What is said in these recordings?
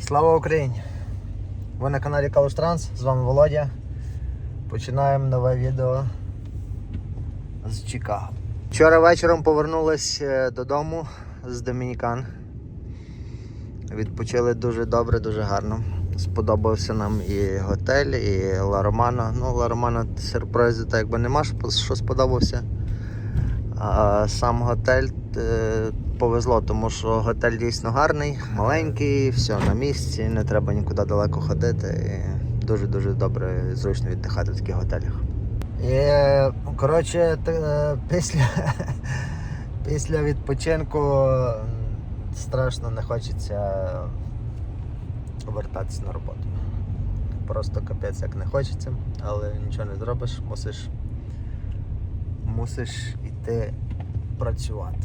Слава Україні! Ви на каналі Калуш Транс, з вами Володя. Починаємо нове відео з Чикаго. Вчора вечором повернулись е, додому з Домінікан. Відпочили дуже добре, дуже гарно. Сподобався нам і готель, і Ла Романа. Ну, Ла Романа сюрпризи так якби нема, що- сподобався. А сам готель е, повезло, тому що готель дійсно гарний, маленький, все на місці, не треба нікуди далеко ходити. Дуже-дуже добре, зручно віддихати в таких готелях. І, коротше, е, після, після відпочинку страшно не хочеться вертатися на роботу. Просто капець як не хочеться, але нічого не зробиш, мусиш мусиш йти працювати.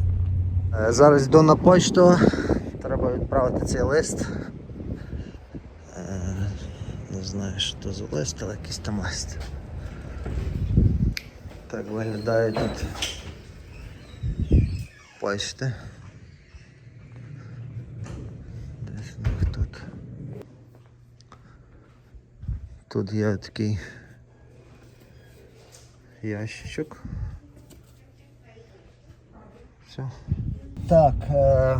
Е, Зараз йду на почту, треба відправити цей лист. Е, Не знаю, що це за лист, але якийсь там лист. Так виглядає тут почти. Десь у них тут. Тут є такий ящичок. Все. Так, е,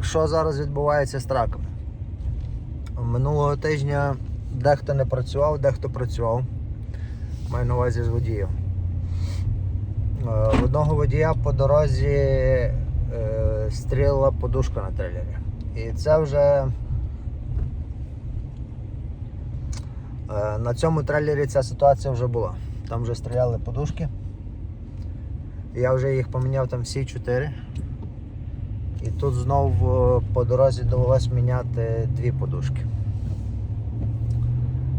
що зараз відбувається з траками? Минулого тижня дехто не працював, дехто працював. Маю на увазі з водіїв. Е, в одного водія по дорозі е, стріла подушка на трейлері. І це вже е, на цьому трейлері ця ситуація вже була. Там вже стріляли подушки. Я вже їх поміняв там всі чотири. І тут знову е, по дорозі довелось міняти дві подушки.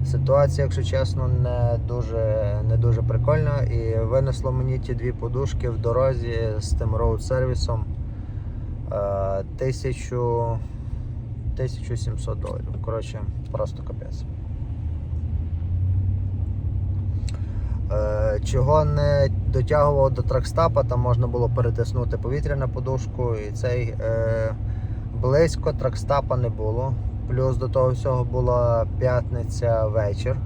Ситуація, якщо чесно, не дуже, не дуже прикольна і винесло мені ті дві подушки в дорозі з тим роуд сервісом е, 1700 доларів. Коротше, просто капець. Чого не дотягував до тракстапа, там можна було перетиснути повітря на подушку і цей е, близько тракстапа не було. Плюс до того всього була п'ятниця вечір.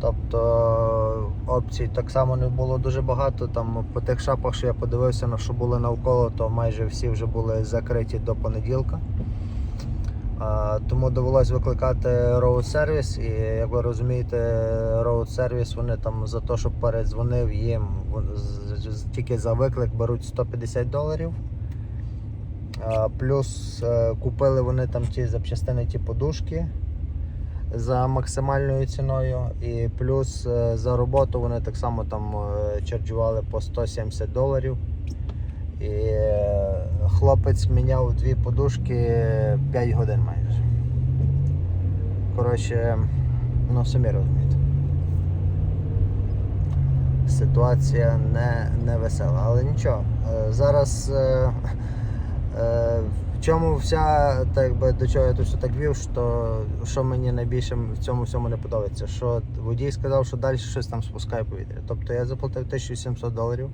Тобто опцій так само не було дуже багато. Там по тих шапах, що я подивився, на що були навколо, то майже всі вже були закриті до понеділка. Тому довелося викликати роуд сервіс, і як ви розумієте, роуд сервіс вони там за те, щоб передзвонив їм, тільки за виклик беруть 150 доларів. Плюс е, купили вони там ті запчастини, ті подушки за максимальною ціною. І плюс е, за роботу вони так само там е, чарджували по 170 доларів. І е, хлопець міняв дві подушки 5 годин майже. Коротше, ну самі розумієте. Ситуація не, не весела, але нічого. Е, Зараз е, в чому вся, так якби до чого я все так вів, що, що мені найбільше в цьому всьому не подобається. Що водій сказав, що далі щось там спускає повітря. Тобто я заплатив 1700 доларів.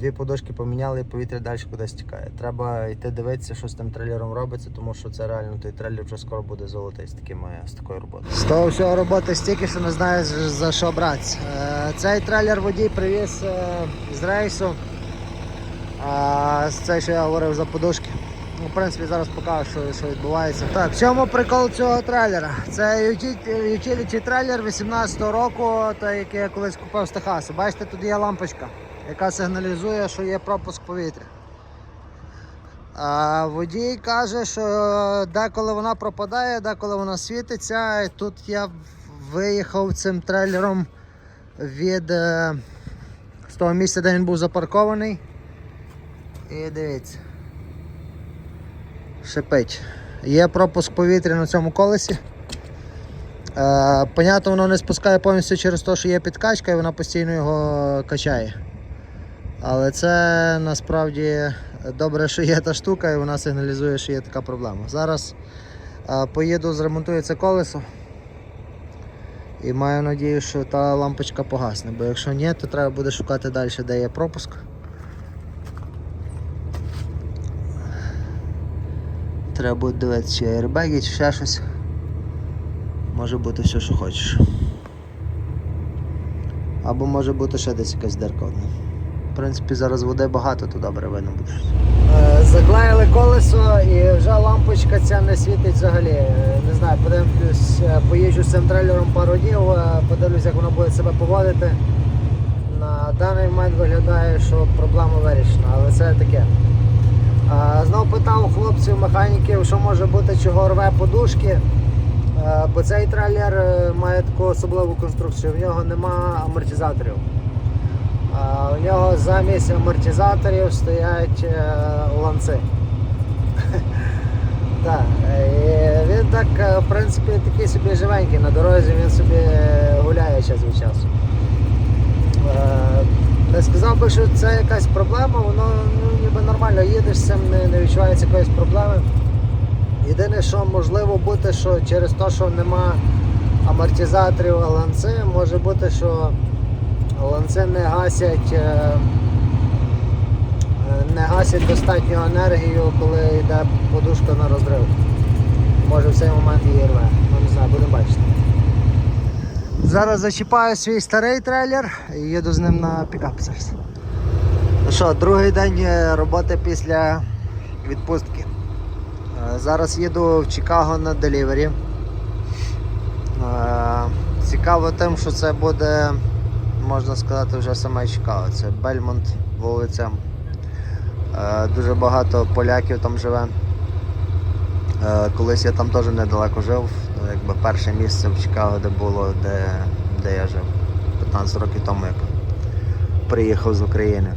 Дві подошки поміняли і повітря далі кудись тікає. Треба йти дивитися, що з тим трейлером робиться, тому що це реально той трейлер вже скоро буде золотий з, такими, з такою роботою. З того всього роботи стільки, що не знаю за що братися. Е, Цей трейлер водій привіз е, з рейсу. А цей, що я говорив за подушки. Ну, в принципі, зараз покажу, що, що відбувається. Так, в чому прикол цього трейлера? Це utility трейлер 18-го року, той, який я колись купив з Техасу. Бачите, тут є лампочка, яка сигналізує, що є пропуск повітря. А водій каже, що деколи вона пропадає, деколи вона світиться. І тут я виїхав цим трейлером від е, з того місця, де він був запаркований. І дивіться. Шипить. Є пропуск повітря на цьому колесі. Е, понятно, воно не спускає повністю через те, що є підкачка і вона постійно його качає. Але це насправді добре, що є та штука і вона сигналізує, що є така проблема. Зараз е, поїду, зремонтую це колесо. І маю надію, що та лампочка погасне, бо якщо ні, то треба буде шукати далі, де є пропуск. Треба буде дивитися, чи аербеги, чи ще щось. Може бути все, що хочеш. Або може бути ще десь якась дирка одна. В принципі, зараз води багато, то добре видно буде. Заклеїли колесо і вже лампочка ця не світить взагалі. Е, Не знаю, подивлюсь, е, поїжджу з цим трейлером пару днів, е, подивлюсь, як воно буде себе поводити. На даний момент виглядає, що проблема вирішена, але це таке. Е, Знов питав хлопців, механіків, що може бути, чого рве подушки. Е, Бо цей трейлер е, має таку особливу конструкцію, в нього нема амортизаторів. У нього замість амортизаторів стоять ланци. Він так, в принципі, такий собі живенький на дорозі, він собі гуляє час від часу. Не сказав би, що це якась проблема, воно ну, ніби нормально їдеш з цим, не, не відчувається якоїсь проблеми. Єдине, що можливо бути, що через те, що нема амортизаторів, ланци, може бути, що ланци не гасять, е, е, не гасять достатньо енергію, коли йде подушка на розрив. Може в цей момент її рве. Ну не знаю, будемо бачити. Зараз зачіпаю свій старий трейлер і їду з ним на пікап зараз. Ну що, другий день е, роботи після відпустки. Е, Зараз їду в Чикаго на делівері. Е, Цікаво тим, що це буде, можна сказати, вже саме Чикаго. Це Бельмонт вулиця. Дуже багато поляків там живе. Колись я там теж недалеко жив. Якби перше місце в Чикаго, де було, де, де я жив 15 років тому, як приїхав з України.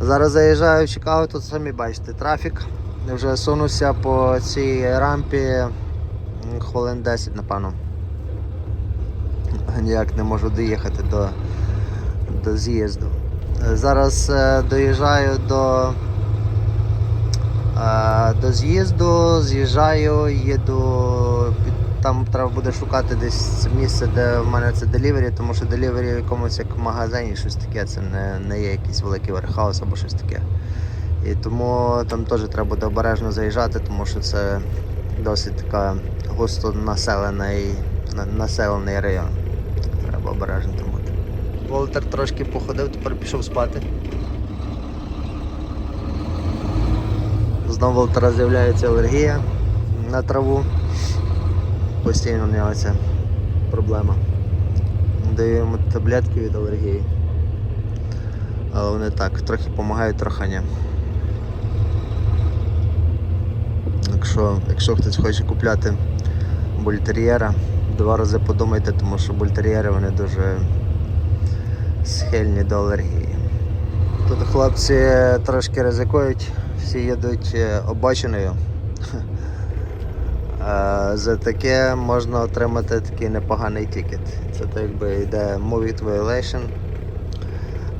Зараз заїжджаю в Чикаго, тут самі бачите трафік. Вже сунуся по цій рампі хвилин 10, напевно. Ніяк не можу доїхати до, до з'їзду. Зараз е, доїжджаю до, е, до з'їзду, з'їжджаю, їду. Там треба буде шукати десь місце, де в мене це делівері, тому що делівері в якомусь як магазині щось таке, це не, не є якийсь великий верхаус або щось таке. І тому там теж треба буде обережно заїжджати, тому що це досить така густо населений, населений район. Треба обережно там бути. Волтер трошки походив, тепер пішов спати. Знову Волтера з'являється алергія на траву. Постійно в нього ця проблема. Даю йому таблетки від алергії. Але вони так, трохи допомагають, трохи ні. Якщо, якщо хтось хоче купляти бультер'єра, два рази подумайте, тому що бультер'єри вони дуже схильні до алергії. Тут хлопці трошки ризикують, всі їдуть е, обочиною. Е, За таке можна отримати такий непоганий тікет. Це так якби йде movie violation,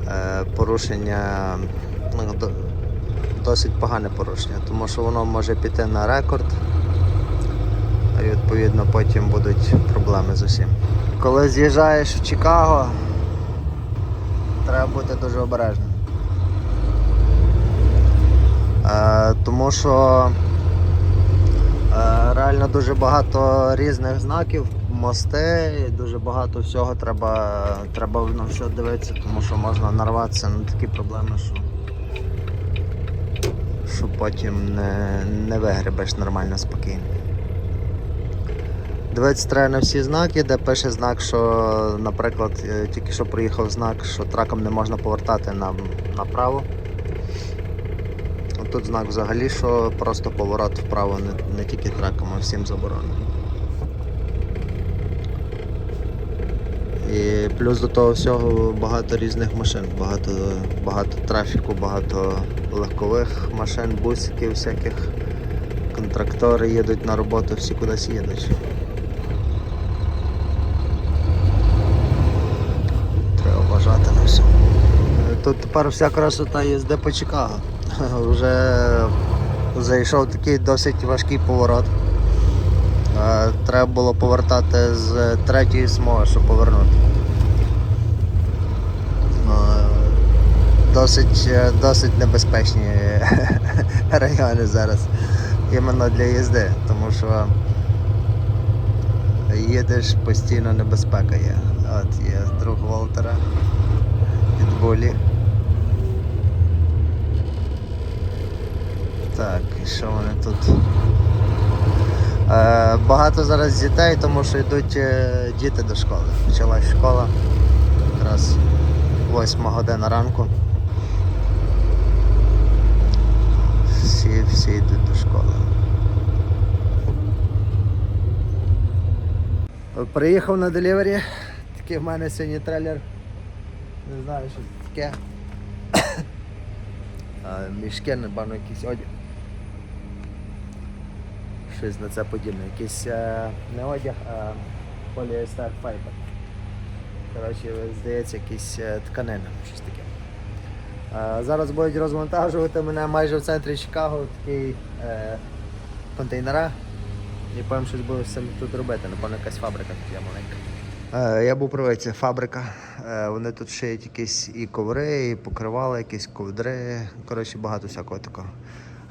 е, порушення, ну, досить погане порушення, тому що воно може піти на рекорд, і відповідно потім будуть проблеми з усім. Коли з'їжджаєш в Чикаго, треба бути дуже обережним. Е, тому що е, реально дуже багато різних знаків, мости, дуже багато всього треба, треба на все дивитися, тому що можна нарватися на такі проблеми, що, що потім не, не вигребеш нормально спокійно. Дивитися треба на всі знаки, де пише знак, що, наприклад, е, тільки що приїхав знак, що траком не можна повертати на, направо. Тут знак взагалі, що просто поворот вправо не, не тільки траком, а всім заборонено. І плюс до того всього багато різних машин, багато, багато трафіку, багато легкових машин, бусиків всяких. Контрактори їдуть на роботу, всі кудись їдуть. Треба вважати на все. Тут тепер вся красота їзди по Чикаго. Вже зайшов такий досить важкий поворот. Треба було повертати з третьої смуги, щоб повернути. Е, Досить, досить небезпечні райони зараз. іменно для їзди, тому що їдеш постійно небезпека є. От є друг Волтера від Булі. Так, і що вони тут? Е, багато зараз дітей, тому що йдуть е, діти до школи. Почалась школа. Якраз 8 година ранку. Всі, всі йдуть до школи. Приїхав на делівері. Такий в мене сьогодні трейлер. Не знаю, що це таке. Мішки, напевно, якийсь одяг. Щось на це подібне. Якийсь е, не одяг, а поліестер файбер. Коротше, здається, якісь е, тканина, щось таке. Е, Зараз будуть розвантажувати мене майже в центрі Чикаго такі е, контейнера. І потім щось буду з тут робити, напевно, якась фабрика є маленька. Е, я був правий, це фабрика. Е, вони тут шиють якісь і коври, і покривали, якісь ковдри. Коротше, багато всякого такого.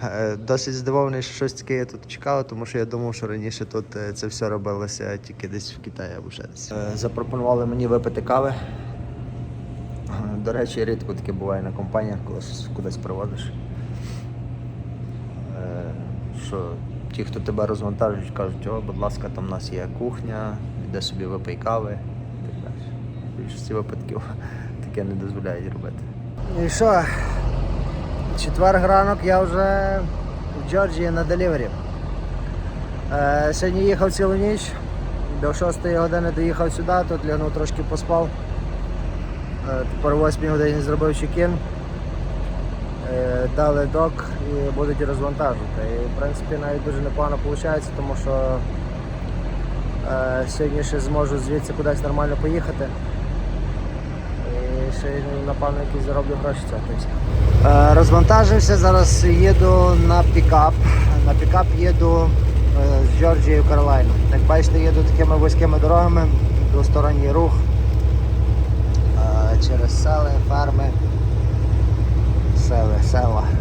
Е, Досить здивований, що щось таке я тут чекав, тому що я думав, що раніше тут е, це все робилося тільки десь в Китаї або ще десь. Е, Запропонували мені випити кави. До речі, рідко таке буває на компаніях, коли кудись приводиш. Що ті, хто тебе розвантажують, кажуть, о, будь ласка, там у нас є кухня, іде собі випий кави. В більшості випадків таке не дозволяють робити. І що? Четвер ранок я вже в Джорджії на делівері. Е, сьогодні їхав цілу ніч, до 6 години доїхав сюди, тут лягнув трошки поспав. Е, тепер о 8 годині зробив чекін. Е, дали док і будуть розвантажувати. І в принципі навіть дуже непогано виходить, тому що сьогодні ще зможу звідси кудись нормально поїхати. Ще напевно якісь зароблю гроші цього. Е, Розвантажився, зараз їду на пікап. На пікап їду е, з Джорджії в Каролайну. Як бачите, їду такими вузькими дорогами, двосторонній рух е, через сели, ферми, сели, села.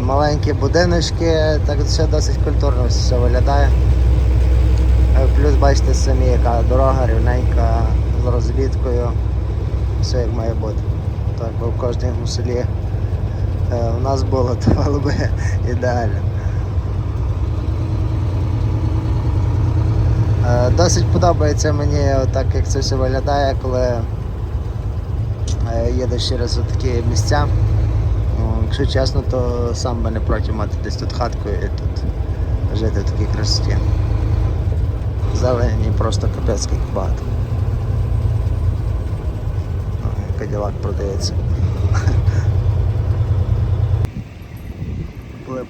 Маленькі будиночки, так все досить культурно все виглядає. Плюс бачите самі, яка дорога рівненька розвідкою. Все як має бути. Так би в кожному селі е, у нас було, то було б ідеально. Е, Досить подобається мені так, як це все виглядає, коли е, їдеш через такі місця. Ну, якщо чесно, то сам би не проти мати десь тут хатку і тут жити в такій красоті. Зелені просто капець скільки багато. Ну, продається.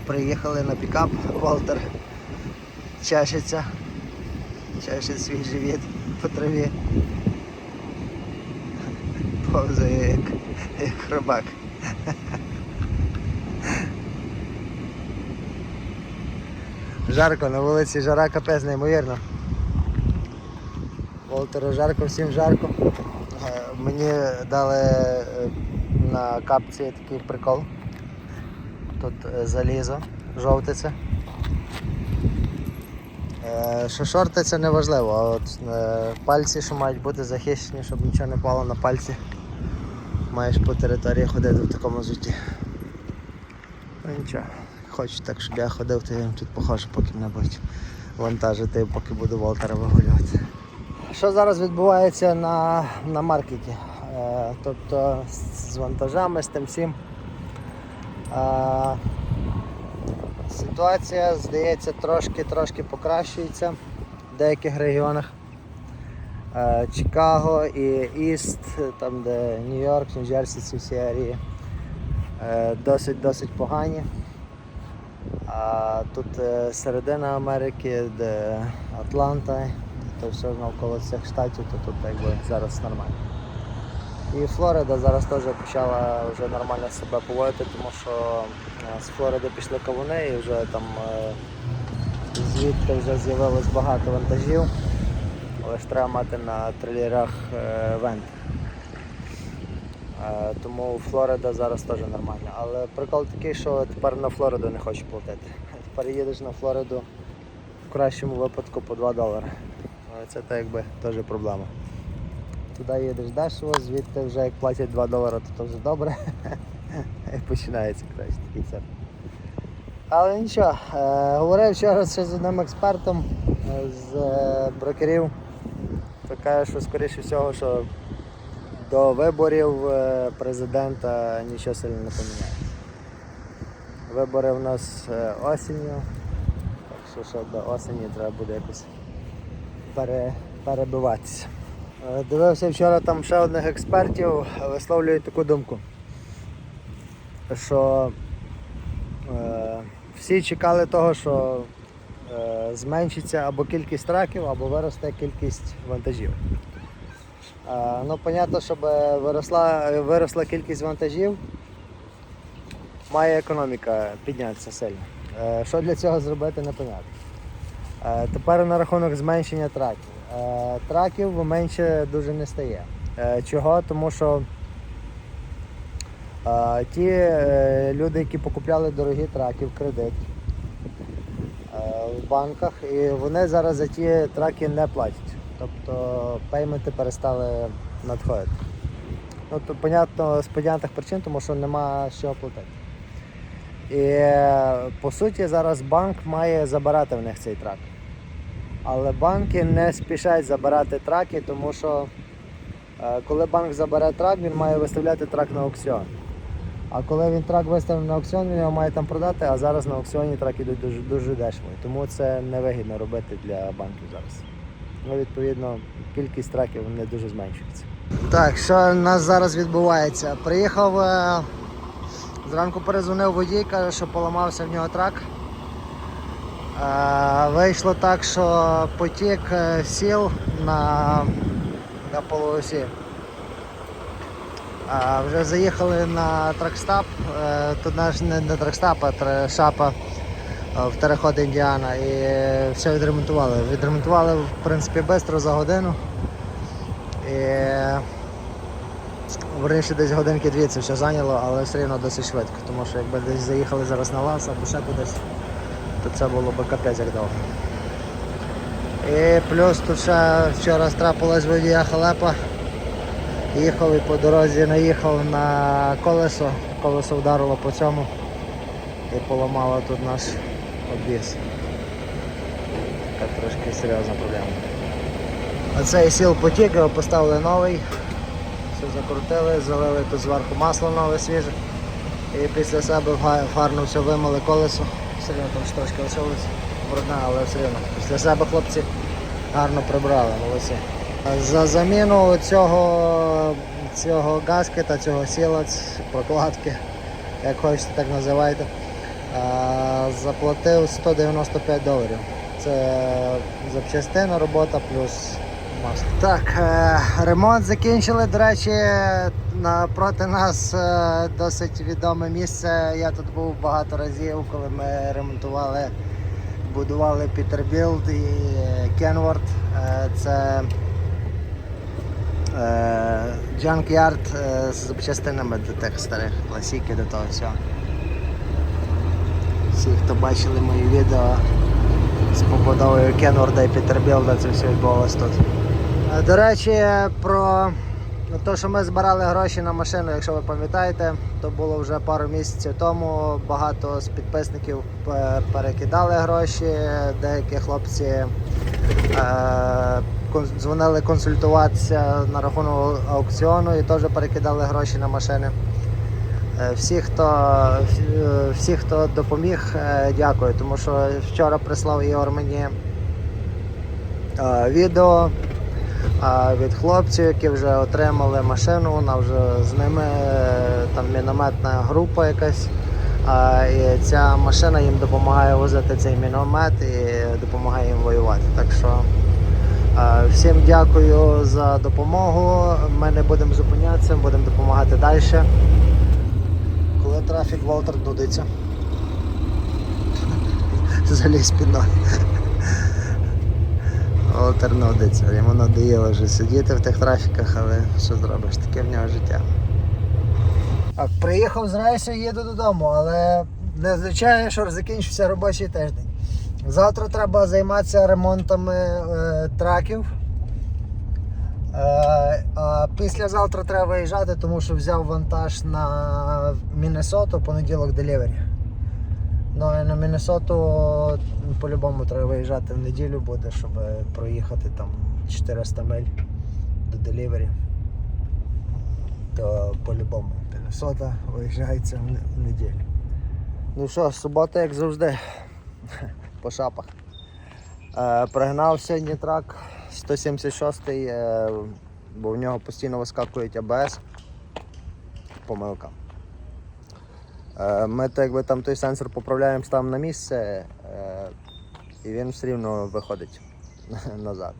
Приїхали на пікап, Волтер чешеться, чешить свій живіт по траві. Повзає як, як хробак. Жарко, на вулиці жара капець неймовірно. Волтеру жарко, всім жарко. Мені дали е, на капці такий прикол. Тут е, залізо, жовте це. Е, Що шорти це не важливо, а от пальці, що мають бути захищені, щоб нічого не пало на пальці. Маєш по території ходити в такому житті. Ну нічого, хочу так, щоб я ходив, то я тут похожу, поки мене будуть вантажити, поки буду Волтера вигулювати. Що зараз відбувається на, на маркеті? Е, тобто з, вантажами, з тим всім. Е, ситуація, здається, трошки-трошки покращується в деяких регіонах. Е, Чикаго і Іст, там де Нью-Йорк, Нью-Джерсі, ці всі арії е, досить досить погані. А тут е, середина Америки, де Атланта, то все навколо цих штатів, то тут якби зараз нормально. І Флорида зараз теж почала вже нормально себе поводити, тому що е, з Флориди пішли кавуни і вже там е, звідти вже з'явилось багато вантажів, але ж треба мати на трейлерах е, вент. Тому Флорида зараз теж нормальна. Але прикол такий, що тепер на Флориду не хочу платити. Тепер їдеш на Флориду в кращому випадку по 2 долари. Але це так якби теж проблема. Туди їдеш дешево, звідти вже як платять 2 долари, то, то вже добре. І починається краще такий цирк. Але нічого, е, говорив вчора ще з одним експертом е, з е, брокерів. То каже, що скоріше всього, що до виборів президента нічого сильно не поміняється. Вибори в нас осінню, так що, що до осені треба буде якось пере, перебиватися. Е, Дивився вчора там ще одних експертів, висловлюють таку думку, що е, всі чекали того, що е, зменшиться або кількість траків, або виросте кількість вантажів. Е, ну, понятно, щоб виросла, виросла кількість вантажів, має економіка піднятися сильно. Е, що для цього зробити, непонятно. Е, тепер на рахунок зменшення траків. Е, траків менше дуже не стає. Е, чого? Тому що ті люди, які покупляли дорогі траки в кредит в банках, і вони зараз за ті траки не платять. Тобто пейменти перестали надходити. Ну, то, понятно, з понятних причин, тому що нема що платити. І по суті зараз банк має забирати в них цей трак. Але банки не спішать забирати траки, тому що е, коли банк забере трак, він має виставляти трак на аукціон. А коли він трак виставив на аукціон, він його має там продати, а зараз на аукціоні трак ідуть дуже, дуже дешево. Тому це невигідно робити для банків зараз. Ну, відповідно, кількість траків не дуже зменшується. Так, що у нас зараз відбувається? Приїхав, е, зранку перезвонив водій, каже, що поламався в нього трак. Вийшло так, що потік е, сіл на, на полуосі. А, вже заїхали на тракстап, е, тут наш не, не тракстап, а шапа е, в переход Індіана і все відремонтували. Відремонтували в принципі швидко за годину. І верніше десь годинки дві це все зайняло, але все одно досить швидко, тому що якби десь заїхали зараз на лас або ще кудись, то це було б капець як довго. І плюс тут ще вчора трапилась водія халепа. Їхав і по дорозі наїхав на колесо, колесо вдарило по цьому і поламало тут наш обвіз. Така трошки серйозна проблема. А цей сіл потік, його поставили новий, все закрутили, залили тут зверху масло нове свіже. І після себе гарно все вимили колесо. Все одно там ж трошки лишилось брудне, але все одно. Після себе хлопці гарно прибрали, молодці. За заміну цього, цього гаскета, цього сіла, прокладки, як хочете, так називайте, заплатив 195 доларів. Це запчастина, робота плюс масло. Так, е, ремонт закінчили. До речі, напроти нас е, досить відоме місце. Я тут був багато разів, коли ми ремонтували, будували Peterbilt і. Е, Це Junkyard е, з запчастинами до тих старих класіки, до того всього. Всі, хто бачили мої відео з побудовою Кенворда і Пітербілда, це все відбувалось тут. Е, До речі, про те, що ми збирали гроші на машину, якщо ви пам'ятаєте, то було вже пару місяців тому. Багато з підписників е, перекидали гроші, деякі хлопці е, дзвонили консультуватися на рахунок аукціону і теж перекидали гроші на машини. Е, Всі, хто, е, всі, хто допоміг, е, дякую, тому що вчора прислав Ігор мені е, відео е, від хлопців, які вже отримали машину, вона вже з ними е, там мінометна група якась. І ця машина їм допомагає возити цей міномет і допомагає їм воювати. Так що е, всім дякую за допомогу. Ми не будемо зупинятися, будемо допомагати далі. Коли трафік Волтер дудиться. Заліз під ноги. Нудиться. Йому надоїло вже сидіти в тих трафіках, але що зробиш, таке в нього життя. Так, приїхав з рейсу, їду додому, але не означає, що закінчився робочий тиждень. Завтра треба займатися ремонтами е, траків. Е, а післязавтра треба виїжджати, тому що взяв вантаж на Міннесоту, понеділок делівері. Ну на Міннесоту по-любому треба виїжджати в неділю буде, щоб проїхати там 400 миль до делівері. То по-любому Міннесота виїжджається в неділю. Ну що, субота, як завжди, по шапах. Е, пригнав сьогодні трак 176, е, бо в нього постійно вискакують АБС. Помилка. Е, ми так якби там той сенсор поправляємо, ставимо на місце, е, і він все рівно виходить назад.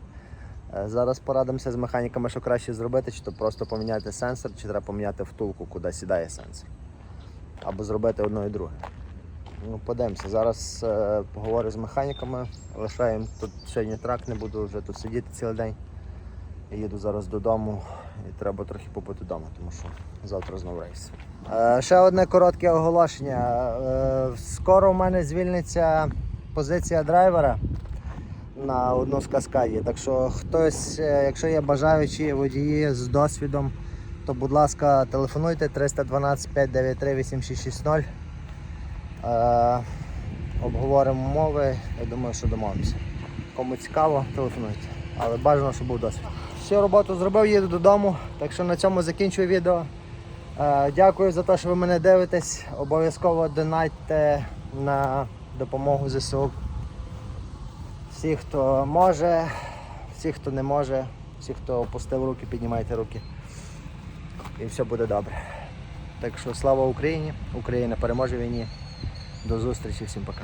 Е, Зараз порадимося з механіками, що краще зробити, чи то просто поміняти сенсор, чи треба поміняти втулку, куди сідає сенсор. Або зробити одно і друге. Ну, подивимося. Зараз е, поговорю з механіками, лишаємо тут сьогодні трак, не буду вже тут сидіти цілий день. Їду зараз додому і треба трохи побути вдома, тому що завтра знову рейс. Е, ще одне коротке оголошення. Е, скоро в мене звільниться позиція драйвера на одну з каскаді. Так що хтось, е, якщо є бажаючі водії з досвідом, то будь ласка, телефонуйте 312 593 8660. Е, обговоримо умови. Я думаю, що домовимося. Кому цікаво, телефонуйте. Але бажано, щоб був досвід. Всю роботу зробив, їду додому. Так що на цьому закінчую відео. Е, дякую за те, що ви мене дивитесь. Обов'язково донатьте на допомогу ЗСУ. Всі, хто може, всі, хто не може, всі, хто опустив руки, піднімайте руки. І все буде добре. Так що слава Україні! Україна переможе війні. До зустрічі, всім пока.